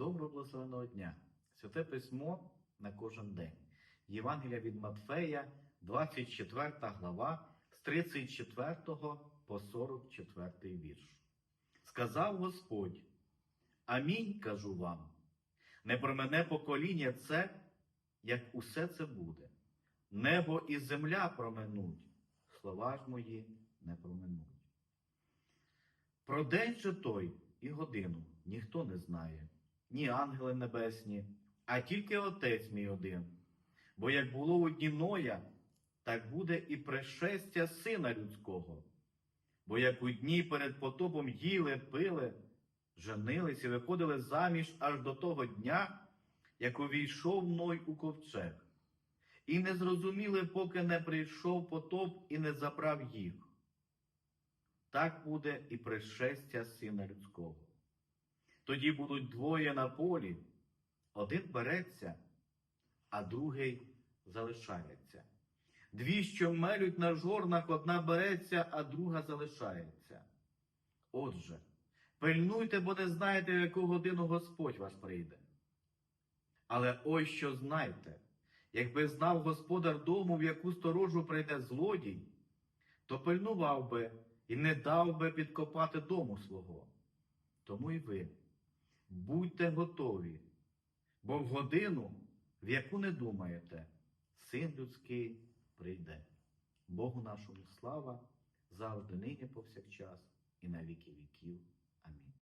Доброго благословеного дня! Святе письмо на кожен день. Євангелія від Матфея, 24 глава, з 34 по 44 вірш. Сказав Господь: Амінь кажу вам. Не про мене покоління це, як усе це буде. Небо і земля проминуть, слова ж мої не проминуть. Про день же той і годину ніхто не знає, ні ангели небесні, а тільки Отець мій один. Бо як було у дні Ноя, так буде і пришестя Сина Людського. Бо як у дні перед потопом їли, пили, женились і виходили заміж аж до того дня, як увійшов Ной у ковчег, і не зрозуміли, поки не прийшов потоп і не забрав їх. Так буде і пришестя Сина Людського. Тоді будуть двоє на полі, один береться, а другий залишається. Дві, що мелють на жорнах, одна береться, а друга залишається. Отже, пильнуйте, бо не знаєте, в яку годину Господь вас прийде. Але ось що знайте, якби знав господар дому, в яку сторожу прийде злодій, то пильнував би і не дав би підкопати дому свого. Тому й ви будьте готові, бо в годину, в яку не думаєте, син людський прийде. Богу нашому слава, завжди нині повсякчас і на віки віків. Амінь.